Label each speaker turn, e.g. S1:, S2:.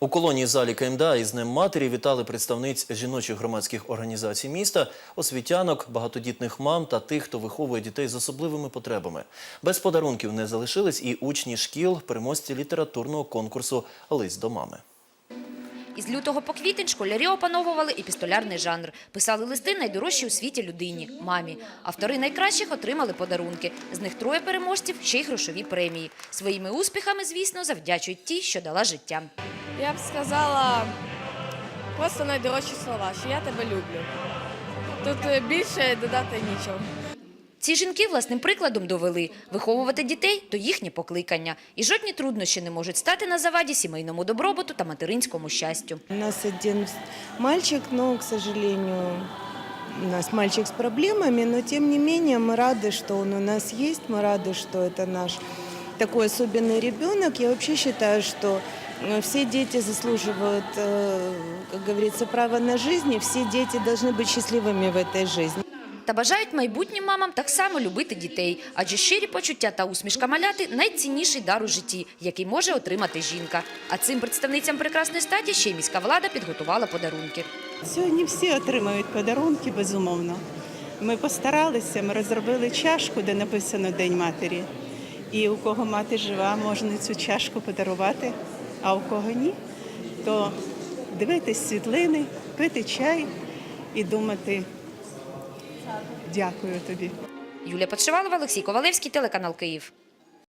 S1: У колонії залі КМДА із Днем матері вітали представниць жіночих громадських організацій міста, освітянок, багатодітних мам та тих, хто виховує дітей з особливими потребами. Без подарунків не залишились і учні шкіл, переможці літературного конкурсу Лист до мами.
S2: Із лютого по квітень школярі опановували епістолярний жанр. Писали листи найдорожчій у світі людині – мамі. Автори найкращих отримали подарунки. З них троє переможців, ще й грошові премії. Своїми успіхами, звісно, завдячують ті, що дала життя.
S3: Я б сказала просто найдорожчі слова, що я тебе люблю. Тут е, більше додати нічого.
S2: Ці жінки власним прикладом довели – виховувати дітей – то їхнє покликання. І жодні труднощі не можуть стати на заваді сімейному добробуту та материнському щастю.
S4: У нас один мальчик, но, к сожалению, у нас мальчик с проблемами, но тем не менее мы рады, что он у нас есть, мы рады, что это наш такой особенный ребенок. Я вообще считаю, что э, все дети заслуживают, э, как говорится, права на жизнь, и все дети должны быть счастливыми в этой жизни.
S2: Та бажають майбутнім мамам так само любити дітей, адже щирі почуття та усмішка маляти – найцінніший дар у житті, який може отримати жінка. А цим представницям прекрасної статі ще й міська влада підготувала подарунки.
S5: Сьогодні всі отримають подарунки, безумовно. Ми постаралися, ми розробили чашку, де написано День матері. І у кого мати жива, можна цю чашку подарувати, а у кого ні, то дивитись світлини, пити чай і думати дякую тобі.
S2: Юлія Подшивалова, Олексій Ковалевський, телеканал «Київ».